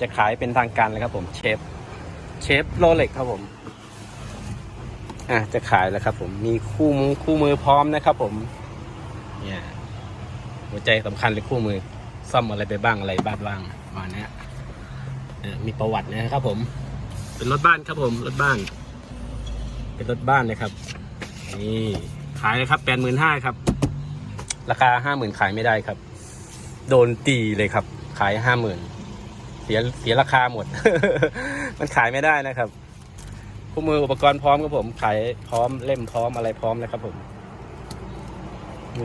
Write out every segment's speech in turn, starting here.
จะขายเป็นทางการเลยครับผมเชฟเชฟโรเล็กครับผม อะจะขายแล้วครับผมมีคู่มือคู่มือพร้อมนะครับผม เนี่ย หัวใจสำคัญเลยคู่มือ ซ่อมอะไรไปบ้างอะไรบ้างบ้างมาเนี้ยมีประวัตินะครับผม เป็นรถบ้านครับผม รถบ้าน เป็นรถบ้านนะครับ นี่ขายเลยครับแปดหมื่นห้าครับ ราคาห้าหมื่นขายไม่ได้ครับ โดนตีเลยครับ ขายห้าหมื่น เสียเสียราคาหมด มันขายไม่ได้นะครับคู่มืออุปกรณ์พร้อมครับผม ขายพร้อมเล่มพร้อมอะไรพร้อมนะครับผม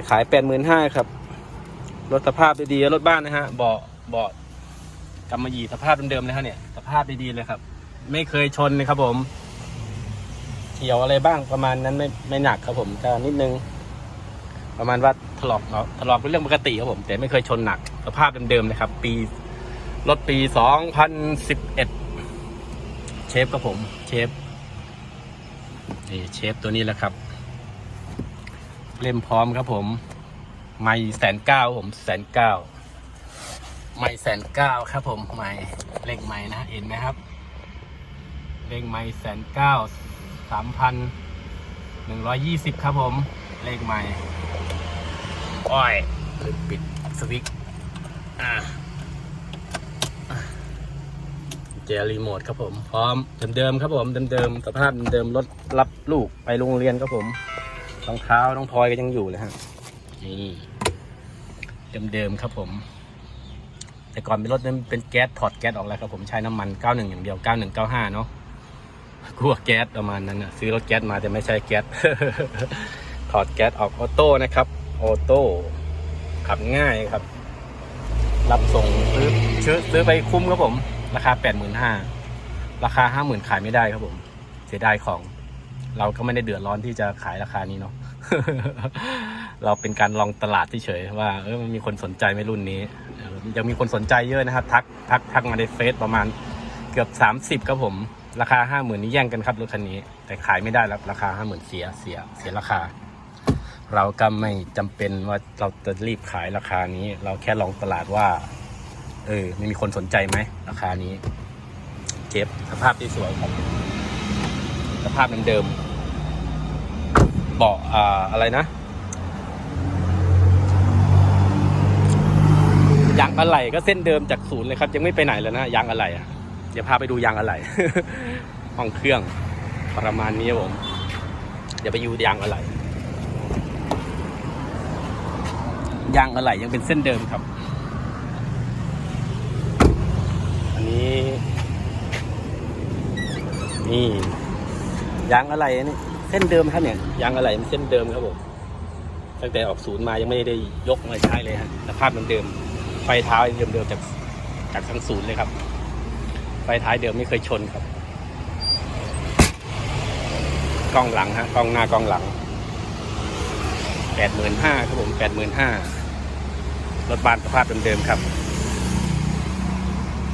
ขายแปดหมื่นห้าครับรถสภาพดีๆรถบ้านนะฮะเบาะเบาะกำมะหยี่สภาพเดิมๆเลยฮะเนี่ยสภาพดีๆเลยครับ ไม่เคยชนเลยครับผมเขียวอะไรบ้างประมาณนั้นไม่ไม่หนักครับผมก็นิดนึง ประมาณว่าถลอกเนาะถลอกเป็นเรื่องปกติครับผม แต่ไม่เคยชนหนักสภาพเดิมๆนะครับ ปี รถปี 2011 เชฟครับผม เชฟ นี่เชฟตัวนี้แหละครับ เล่มพร้อมครับผม ไม่แสนเก้าผมแสนเก้าไม่แสนเก้าครับผมไม่เลขไม่นะเห็นไหมครับ เลขไม่แสนเก้าสามพันหนึ่งร้อยยี่สิบครับผม เลขไม่อ้อยลืมปิดสวิตช์อ่า เจรีโมทครับผม พร้อมเดิมๆครับผมเดิมๆสภาพเดิมๆรถรับลูกไปโรงเรียนครับผมรองเท้าน้องพลอยก็ยังอยู่เลยฮะนี่เดิมๆครับผม แต่ก่อนเป็นรถนั้นเป็นแก๊สถอดแก๊สออกแล้วครับผมใช้น้ำมัน 91 อย่างเดียว 9195 เนาะกลัวแก๊สประมาณนั้นนะซื้อรถแก๊สมาแต่ไม่ใช่แก๊สถอดแก๊สออกออโต้นะครับออโต้ขับง่ายครับ รับส่งซื้อซื้อไปคุ้มครับผม ราคา85,000ราคา50,000ขายไม่ได้ครับผม เสียดายของ เราก็ไม่ได้เดือดร้อนที่จะขายราคานี้เนาะเราเป็นการลองตลาดเฉยๆว่าเออมันมีคนสนใจไหมรุ่นนี้ยังมีคนสนใจเยอะนะครับ ทักทักทักมาในเฟซประมาณเกือบ 30ครับผมราคาห้าหมื่นนี้แย่งกันครับรถคันนี้ แต่ขายไม่ได้แล้วราคาห้าหมื่นเสียเสียเสียราคา เราก็ไม่จำเป็นว่าเราจะรีบขายราคานี้ เราแค่ลองตลาดว่า เออไม่มีคนสนใจไหมราคานี้เจ็บสภาพที่สวยครับ สภาพเดิมๆเบาะอ่าอะไรนะยางอะไหล่ก็เส้นเดิมจากศูนย์เลยครับ ยังไม่ไปไหนเลยนะยางอะไหล่ะเดี๋ยวพาไปดูยางอะไหล่ห้องเครื่องประมาณนี้ครับผม เดี๋ยวไปดูยางอะไหล่ยางอะไหล่ยังเป็นเส้นเดิมครับ อันนี้ นี่ยางอะไหล่นี่เส้นเดิมครับเนี่ยยางอะไหล่มันเส้นเดิมครับผมตั้งแต่ออกศูนย์มายังไม่ได้ยกมาใช้เลยฮะสภาพมันเดิม ไฟท้ายเดิมๆจากจากทั้งศูนย์เลยครับ ไฟท้ายเดิมไม่เคยชนครับกล้องหลังฮะกล้องหน้ากล้องหลังแปดหมื่นห้าครับผมแปดหมื่นห้ารถบานสภาพเดิมๆครับ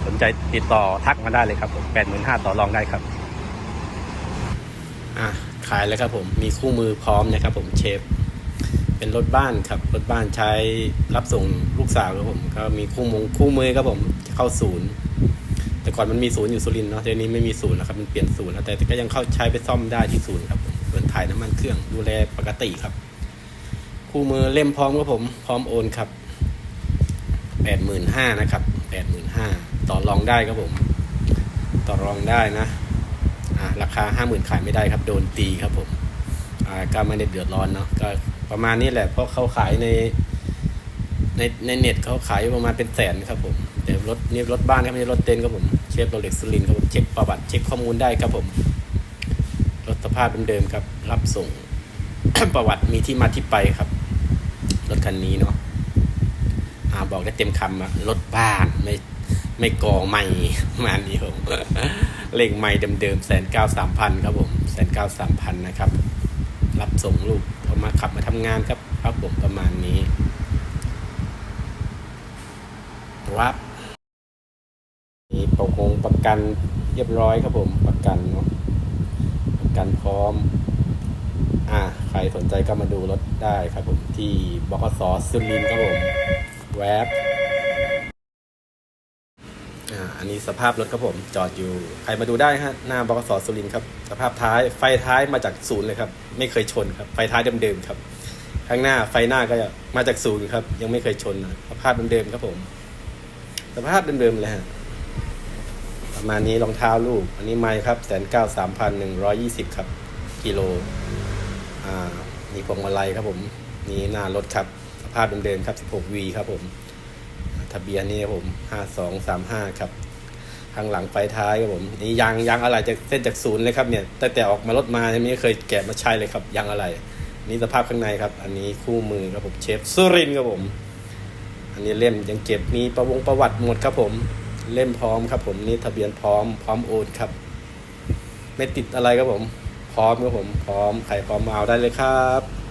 สนใจติดต่อทักมาได้เลยครับผมแปดหมื่นห้าต่อรองได้ครับ อะขายแล้วครับผมมีคู่มือพร้อมนะครับผมเชฟ เป็นรถบ้านครับรถบ้านใช้รับส่งลูกสาวครับผม ก็มีคู่มงคู่มือครับผมเข้าศูนย์ แต่ก่อนมันมีศูนย์อยู่สุรินทร์เนาะเดี๋ยวนี้ไม่มีศูนย์แล้วครับมันเปลี่ยนศูนย์แล้วแต่ก็ยังเข้าใช้ไปซ่อมได้ที่ศูนย์ครับผมส่วนถ่ายน้ำมันเครื่องดูแลปกติครับ คู่มือเล่มพร้อมครับผม พร้อมโอนครับแปดหมื่นห้านะครับแปดหมื่นห้าต่อรองได้ครับผม ต่อรองได้นะ ราคาห้าหมื่นขายไม่ได้ครับ โดนตีครับผมอ่าก็ไม่ได้เดือดร้อนเนาะก็ประมาณนี้แหละเพราะเขาขายในในในเน็ตเขาขายประมาณเป็นแสนครับผมแต่รถนี่รถบ้านครับไม่ใช่รถเต็นครับผมเชฟโรเล็กซ์ลินครับผมเช็คประวัติเช็คข้อมูลได้ครับผมรถสภาพเดิมๆครับ รับส่ง ประวัติมีที่มาที่ไปครับ รถคันนี้เนาะอาบอกได้เต็มคำอะรถบ้านไม่ไม่กอไม่มานี้ผม เลขไม่เดิมๆแสนเก้าสามพันครับผมแสนเก้าสามพันนะครับ รับส่งลูกเอามาขับมาทำงานครับครับผมประมาณนี้ครับมีประกงประกันเรียบร้อยครับผมประกันเนาะประกันพร้อม อ่าใครสนใจก็มาดูรถได้ครับผมที่บกสสุรินทร์ครับผมแวบ อันนี้สภาพรถครับผมจอดอยู่ใครมาดูได้ฮะหน้าบกสสุรินครับ สภาพท้ายไฟท้ายมาจากศูนย์เลยครับ ไม่เคยชนครับ ไฟท้ายเดิมๆครับ ข้างหน้าไฟหน้าก็มาจากศูนย์ครับ ยังไม่เคยชนนะสภาพเดิมๆครับผม สภาพเดิมๆเลยฮะประมาณนี้รองเท้าลูก อันนี้ไม้ครับแสนเก้าสามพันหนึ่งร้อยี่สิบครับ กิโล อ่ามีพวงมาลัยครับผม นี่หน้ารถครับ สภาพเดิมๆครับ 16V ครับผม ทะเบียนนี่ครับผม 5235 ครับ ข้างหลังไฟท้ายครับผมนี่ยางยางอะไรจากเส้นจากศูนย์เลยครับเนี่ยตั้งแต่ออกมารถมายังไม่เคยแกะมาใช้เลยครับยางอะไร นี่สภาพข้างในครับ อันนี้คู่มือครับผมเชฟสุรินครับผม อันนี้เล่มยังเก็บมีประวงประวัติหมดครับผม เล่มพร้อมครับผมนี่ทะเบียนพร้อมพร้อมโอนครับ ไม่ติดอะไรครับผม พร้อมครับผม พร้อมใครพร้อมมาเอาได้เลยครับ